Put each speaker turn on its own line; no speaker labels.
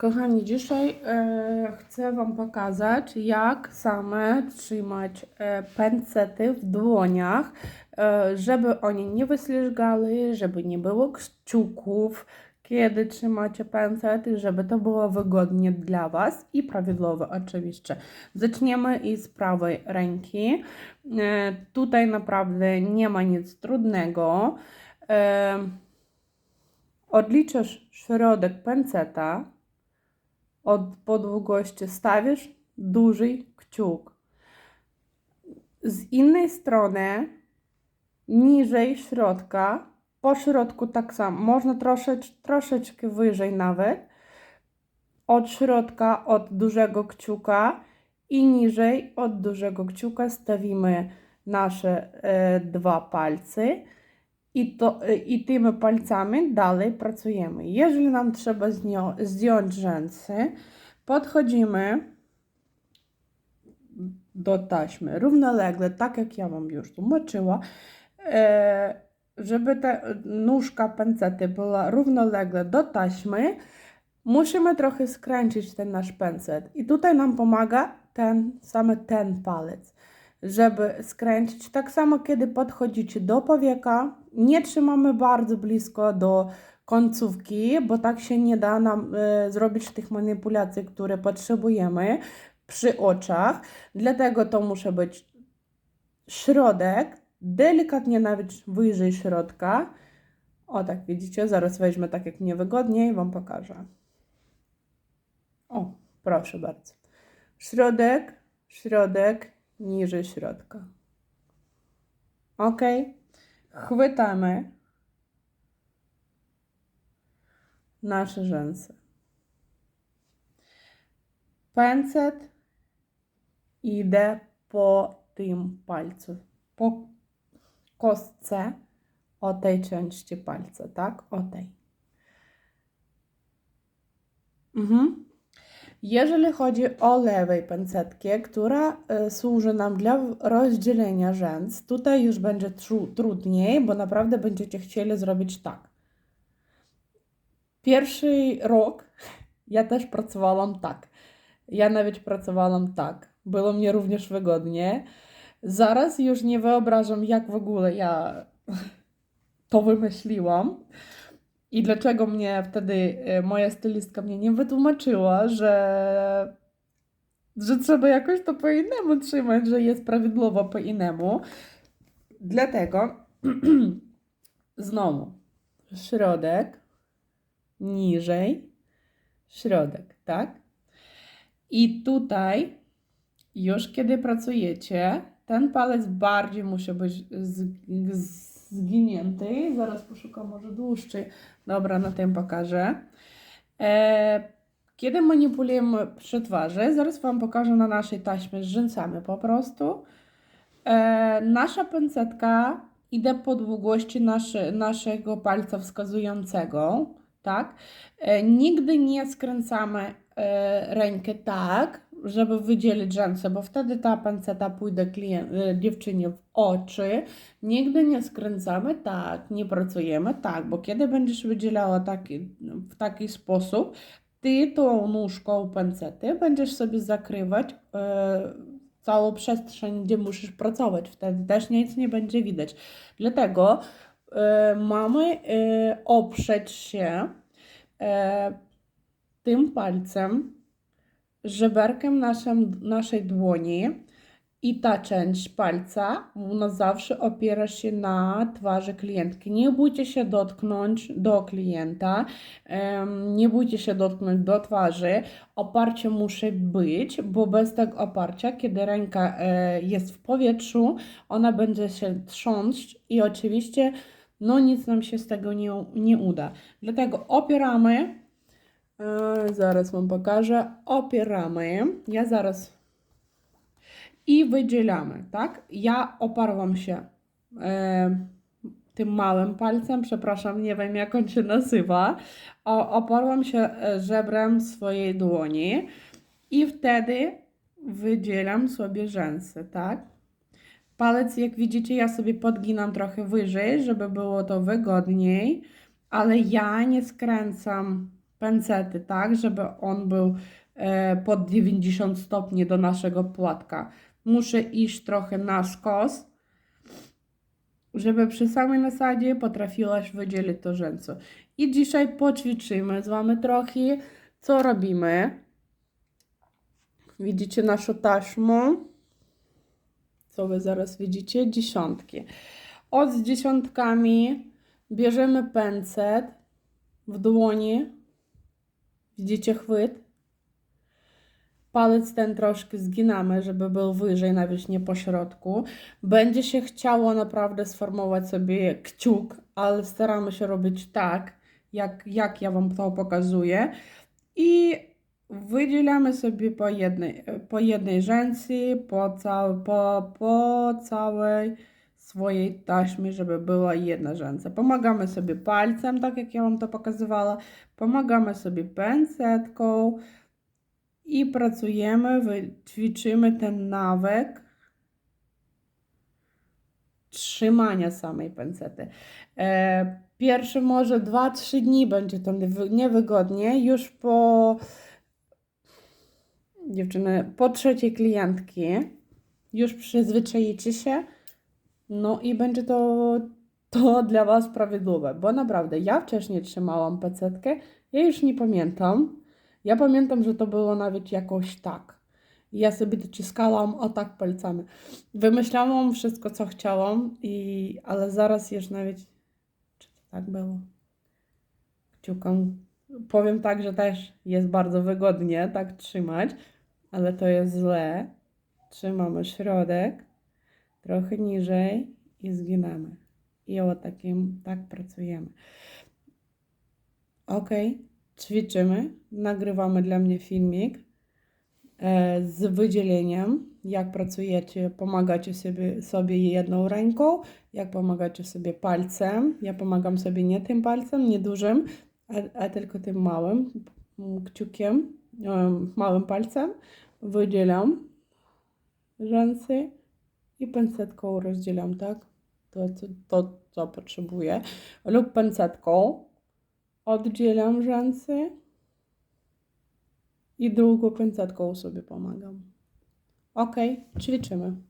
Kochani, dzisiaj e, chcę Wam pokazać, jak same trzymać e, pęcety w dłoniach, e, żeby one nie wyslizgały, żeby nie było kciuków, kiedy trzymacie pęcety, żeby to było wygodnie dla Was i prawidłowo oczywiście. Zaczniemy i z prawej ręki. E, tutaj naprawdę nie ma nic trudnego. E, odliczasz środek pęceta od po długości stawisz duży kciuk. Z innej strony, niżej środka, po środku tak samo, można troszecz, troszeczkę wyżej nawet, od środka, od dużego kciuka i niżej od dużego kciuka stawimy nasze e, dwa palce to, e, i tymi palcami dalej pracujemy. Jeżeli nam trzeba zdjąć rzęsy, podchodzimy do taśmy równolegle, tak jak ja Wam już tłumaczyła, e, żeby ta nóżka pęcety była równolegle do taśmy, musimy trochę skręcić ten nasz pęcet. I tutaj nam pomaga ten, same ten palec, żeby skręcić. Tak samo, kiedy podchodzicie do powieka, nie trzymamy bardzo blisko do końcówki, bo tak się nie da nam e, zrobić tych manipulacji, które potrzebujemy przy oczach. Dlatego to musi być środek, delikatnie nawet wyżej środka. O, tak widzicie, zaraz weźmę tak jak mnie wygodniej i Wam pokażę. O, proszę bardzo. Środek, środek, niżej środka. Ok. Chwytamy nasze rzęsy. Pęcet idę po tym palcu, po kostce o tej części palca, tak? O tej. Mhm. Jeżeli chodzi o lewej pęcetkę, która y, służy nam dla rozdzielenia rzęs, tutaj już będzie tru, trudniej, bo naprawdę będziecie chcieli zrobić tak. Pierwszy rok ja też pracowałam tak. Ja nawet pracowałam tak. Było mnie również wygodnie. Zaraz już nie wyobrażam, jak w ogóle ja to wymyśliłam. I dlaczego mnie wtedy e, moja stylistka mnie nie wytłumaczyła, że, że trzeba jakoś to po innemu trzymać, że jest prawidłowo po innemu. Dlatego znowu środek, niżej, środek, tak? I tutaj już kiedy pracujecie, ten palec bardziej musi być z, z, zginięty. Zaraz poszukam może dłuższy. Dobra, na tym pokażę. E, kiedy manipulujemy przy twarzy, zaraz Wam pokażę na naszej taśmie z rzęsami po prostu. E, nasza pęcetka idzie po długości naszy, naszego palca wskazującego, tak? E, nigdy nie skręcamy rękę tak, żeby wydzielić rzęsy, bo wtedy ta panceta pójdzie klient, dziewczynie w oczy. Nigdy nie skręcamy tak, nie pracujemy tak, bo kiedy będziesz wydzielała taki, w taki sposób, ty tą nóżką pancety będziesz sobie zakrywać e, całą przestrzeń, gdzie musisz pracować. Wtedy też nic nie będzie widać. Dlatego e, mamy e, oprzeć się tym palcem żeberkiem naszym, naszej dłoni i ta część palca ona zawsze opiera się na twarzy klientki. Nie bójcie się dotknąć do klienta, nie bójcie się dotknąć do twarzy. Oparcie musi być, bo bez tego oparcia, kiedy ręka e, jest w powietrzu, ona będzie się trząść i oczywiście no nic nam się z tego nie, nie uda. Dlatego opieramy Zaraz Wam pokażę. Opieramy. Ja zaraz. I wydzielamy, tak? Ja oparłam się tym małym palcem, przepraszam, nie wiem jak on się nazywa. O, oparłam się e, żebrem swojej dłoni i wtedy wydzielam sobie rzęsy, tak? Palec, jak widzicie, ja sobie podginam trochę wyżej, żeby było to wygodniej, ale ja nie skręcam pensety, tak, żeby on był e, pod 90 stopni do naszego płatka. Muszę iść trochę na skos, żeby przy samej nasadzie potrafiłaś wydzielić to rzęco. I dzisiaj poćwiczymy z Wami trochę, co robimy. Widzicie naszą taśmę? Co Wy zaraz widzicie? Dziesiątki. Od z dziesiątkami bierzemy pęcet w dłoni. Widzicie chwyt? Palec ten troszkę zginamy, żeby był wyżej, nawet nie po środku. Będzie się chciało naprawdę sformować sobie kciuk, ale staramy się robić tak, jak, jak ja Wam to pokazuję. I wydzielamy sobie po jednej, po jednej rzęsy, po, cał, po, po całej swojej taśmie, żeby była jedna rzęsa. Pomagamy sobie palcem, tak jak ja Wam to pokazywała. Pomagamy sobie pęcetką i pracujemy, ćwiczymy ten nawyk trzymania samej pęcety. E, pierwsze może 2-3 dni będzie to niewy- niewygodnie, już po dziewczyny, po trzeciej klientki już przyzwyczajicie się, no i będzie to, to dla Was prawidłowe, bo naprawdę ja wcześniej trzymałam pecetkę, ja już nie pamiętam, ja pamiętam, że to było nawet jakoś tak. Ja sobie dociskałam o tak palcami. Wymyślałam wszystko, co chciałam, i, ale zaraz już nawet. Czy to tak było? Kciuką. Powiem tak, że też jest bardzo wygodnie tak trzymać, ale to jest źle. Trzymamy środek, trochę niżej i zginamy. I takim, tak pracujemy. Ok, ćwiczymy. Nagrywamy dla mnie filmik e, z wydzieleniem, jak pracujecie, pomagacie sobie, sobie jedną ręką, jak pomagacie sobie palcem. Ja pomagam sobie nie tym palcem, nie dużym, a, a tylko tym małym kciukiem, em, małym palcem. Wydzielam rzęsy i pęcetką rozdzielam, tak? To, to, to co potrzebuję. Lub pęcetką oddzielam rzęsy i drugą pęcetką sobie pomagam. Ok, ćwiczymy.